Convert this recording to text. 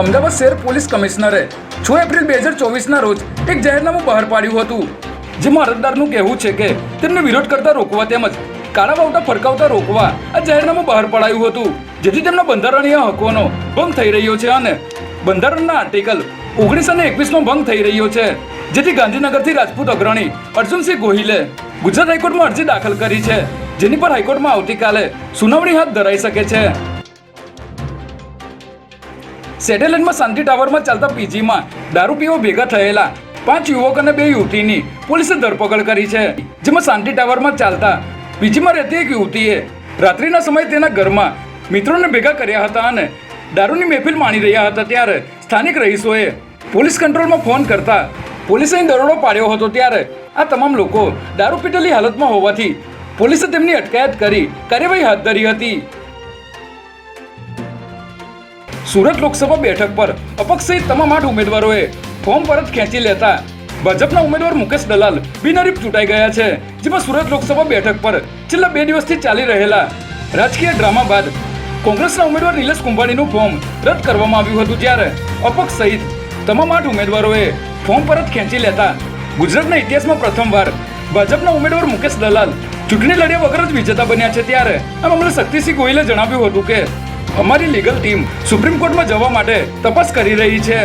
અમદાવાદ શહેર પોલીસ કમિશનરે છ એપ્રિલ બે હજાર ચોવીસના રોજ એક જાહેરનામું બહાર પાડ્યું હતું. જેમાં અરજદારનું કહેવું છે કે તેમને વિરોધ કરતા રોકવા તેમજ કાળા બાવટા ફરકાવતા રોકવા આ જાહેરનામું બહાર પડાયું હતું. જેથી તેમના બંધારણીય હકોનો ભંગ થઈ રહ્યો છે અને બંધારણના આર્ટિકલ ઓગણીસ અને એકવીસનો ભંગ થઈ રહ્યો છે. જેથી ગાંધીનગરથી રાજપૂત અગ્રણી અર્જુનસિંહ ગોહિલે ગુજરાત હાઈકોર્ટમાં અરજી દાખલ કરી છે. જેની પર હાઈકોર્ટમાં આવતીકાલે સુનાવણી હાથ ધરાઈ શકે છે. સેટેલાઇટમાં શાંતિ ટાવરમાં ચાલતા પીજીમાં દારૂ પીવો ભેગા થયેલા પાંચ યુવક અને બે યુવતીની પોલીસે ધરપકડ કરી છે. જેમાં શાંતિ ટાવરમાં ચાલતા પીજીમાં રહેતી એક યુવતીએ રાત્રિના સમયે તેના ઘરમાં મિત્રોને ભેગા કર્યા હતા અને દારૂની મહેફિલ માણી રહ્યા હતા. ત્યારે સ્થાનિક રહીશોએ પોલીસ કંટ્રોલમાં ફોન કરતા પોલીસે દરોડો પાડ્યો હતો. ત્યારે આ તમામ લોકો દારૂ પીટેલી હાલતમાં હોવાથી પોલીસે તેમની અટકાયત કરી કાર્યવાહી હાથ ધરી હતી. સુરત લોકસભા બેઠક પર અપક્ષ સહિત તમામ આઠ ઉમેદવારોએ ફોર્મ પરત ખેંચી લેતા ભાજપના ઉમેદવાર મુકેશ દલાલ બિનહરીફ ચૂંટાઈ ગયા છે, જેમાં સુરત લોકસભા બેઠક પર છેલ્લા બે દિવસથી ચાલી રહેલા રાજકીય ડ્રામા બાદ કોંગ્રેસના ઉમેદવાર નિલેશ કુંભાણીનું ફોર્મ રદ કરવામાં આવ્યું હતું જ્યારે અપક્ષ સહિત તમામ આઠ ઉમેદવારોએ ફોર્મ પરત ખેંચી લેતા ગુજરાતના ઇતિહાસમાં પ્રથમવાર ભાજપના ઉમેદવાર મુકેશ દલાલ ચૂંટણી લડ્યા વગર જ વિજેતા બન્યા છે ત્યારે આ મામલે શક્તિસિંહ ગોહિલે જણાવ્યું હતું કે અમારી લીગલ ટીમ સુપ્રીમ કોર્ટમાં જવા માટે તપાસ કરી રહી છે.